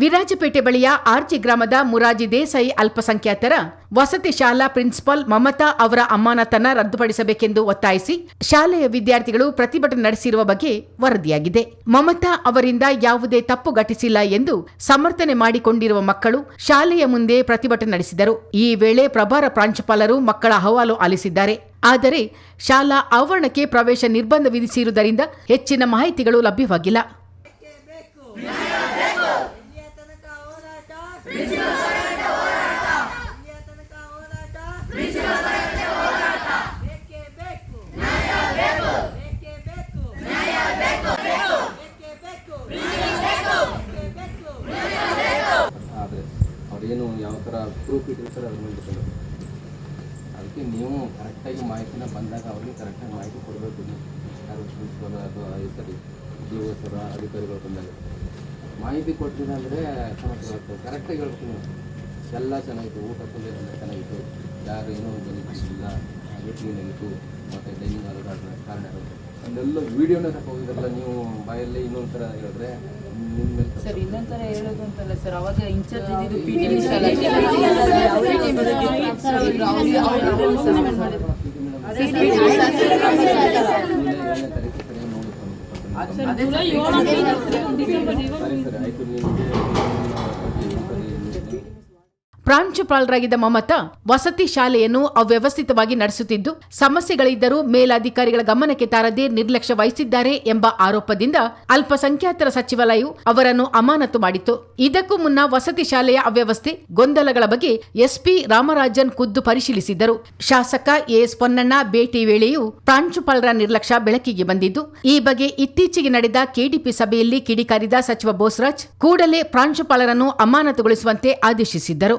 ವಿರಾಜಪೇಟೆ ಬಳಿಯ ಆರ್ಜಿ ಗ್ರಾಮದ ಮುರಾಜಿ ದೇಸಾಯಿ ಅಲ್ಪಸಂಖ್ಯಾತರ ವಸತಿ ಶಾಲಾ ಪ್ರಿನ್ಸಿಪಾಲ್ ಮಮತಾ ಅವರ ಅಮಾನತನ್ನ ರದ್ದುಪಡಿಸಬೇಕೆಂದು ಒತ್ತಾಯಿಸಿ ಶಾಲೆಯ ವಿದ್ಯಾರ್ಥಿಗಳು ಪ್ರತಿಭಟನೆ ನಡೆಸಿರುವ ಬಗ್ಗೆ ವರದಿಯಾಗಿದೆ. ಮಮತಾ ಅವರಿಂದ ಯಾವುದೇ ತಪ್ಪು ಘಟಿಸಿಲ್ಲ ಎಂದು ಸಮರ್ಥನೆ ಮಾಡಿಕೊಂಡಿರುವ ಮಕ್ಕಳು ಶಾಲೆಯ ಮುಂದೆ ಪ್ರತಿಭಟನೆ ನಡೆಸಿದರು. ಈ ವೇಳೆ ಪ್ರಭಾರ ಪ್ರಾಂಶುಪಾಲರು ಮಕ್ಕಳ ಅಹವಾಲು ಆಲಿಸಿದ್ದಾರೆ. ಆದರೆ ಶಾಲಾ ಆವರಣಕ್ಕೆ ಪ್ರವೇಶ ನಿರ್ಬಂಧ ವಿಧಿಸಿರುವುದರಿಂದ ಹೆಚ್ಚಿನ ಮಾಹಿತಿಗಳು ಲಭ್ಯವಾಗಿಲ್ಲ. ಅವ್ರೇನು ಯಾವ ಥರ ಪ್ರೂಫ್ ಇಟ್ಟಿರ್ತಾರೆ ಅದ್ರ ಮೇಲೆ ಡಿಪೆಂಡ್ ಅದಕ್ಕೆ ನೀವು ಕರೆಕ್ಟಾಗಿ ಮಾಹಿತಿನ ಬಂದಾಗ ಅವ್ರಿಗೆ ಕರೆಕ್ಟಾಗಿ ಮಾಹಿತಿ ಕೊಡಬೇಕು. ಯಾರು ಪ್ರಿನ್ಸಿಪಲ್ ಅಥವಾ ಸರಿ ಉದ್ಯೋಗಸ್ಥರ ಅಧಿಕಾರಿಗಳು ಬಂದಾಗ. ಮಾಹಿತಿ ಕೊಟ್ಟಿಲ್ಲ ಅಂದರೆ ಸಮಸ್ಯೆ ಆಗ್ತದೆ ಕರೆಕ್ಟಾಗಿ ಹೇಳ್ತೀನಿ. ಎಲ್ಲ ಚೆನ್ನಾಗಿತ್ತು. ಊಟ ಎಲ್ಲ ಚೆನ್ನಾಗಿತ್ತು. ಯಾರು ಏನೋ ಇಲ್ಲ ಅದು ಕ್ಲೀನ್ ಆಗಿತ್ತು. ಮತ್ತು ಡೈನಿಂಗ್ ಆದ ಕಾರಣ ಇರುತ್ತೆ. ಅದೆಲ್ಲ ವೀಡಿಯೋನೇ ಹೋಗಿದ್ರಲ್ಲ ನೀವು ಬಾಯಲ್ಲಿ ಇನ್ನೊಂದು ಥರ ಹೇಳಿದ್ರೆ. ಸರ್ ಇನ್ನೊಂಥರ ಹೇಳೋದು ಅಂತಲ್ಲ ಸರ್ ಅವಾಗ ಇನ್ಚಾರ್ಜ್ ಇದ್ದಿದ್ದು ಪಿ ಪ್ರಾಂಶುಪಾಲರಾಗಿದ್ದ ಮಮತಾ ವಸತಿ ಶಾಲೆಯನ್ನು ಅವ್ಯವಸ್ಥಿತವಾಗಿ ನಡೆಸುತ್ತಿದ್ದು, ಸಮಸ್ಯೆಗಳಿದ್ದರೂ ಮೇಲಾಧಿಕಾರಿಗಳ ಗಮನಕ್ಕೆ ತಾರದೇ ನಿರ್ಲಕ್ಷ್ಯ ವಹಿಸಿದ್ದಾರೆ ಎಂಬ ಆರೋಪದಿಂದ ಅಲ್ಪಸಂಖ್ಯಾತರ ಸಚಿವಾಲಯವು ಅವರನ್ನು ಅಮಾನತು ಮಾಡಿತ್ತು. ಇದಕ್ಕೂ ಮುನ್ನ ವಸತಿ ಶಾಲೆಯ ಅವ್ಯವಸ್ಥೆ, ಗೊಂದಲಗಳ ಬಗ್ಗೆ ಎಸ್ಪಿ ರಾಮರಾಜನ್ ಖುದ್ದು ಪರಿಶೀಲಿಸಿದ್ದರು. ಶಾಸಕ ಎಎಸ್ ಪೊನ್ನಣ್ಣ ಭೇಟಿ ವೇಳೆಯೂ ಪ್ರಾಂಶುಪಾಲರ ನಿರ್ಲಕ್ಷ್ಯ ಬೆಳಕಿಗೆ ಬಂದಿದ್ದು, ಈ ಬಗ್ಗೆ ಇತ್ತೀಚೆಗೆ ನಡೆದ ಕೆಡಿಪಿ ಸಭೆಯಲ್ಲಿ ಕಿಡಿಕಾರಿದ ಸಚಿವ ಬೋಸ್ರಾಜ್ ಕೂಡಲೇ ಪ್ರಾಂಶುಪಾಲರನ್ನು ಅಮಾನತುಗೊಳಿಸುವಂತೆ ಆದೇಶಿಸಿದ್ದರು.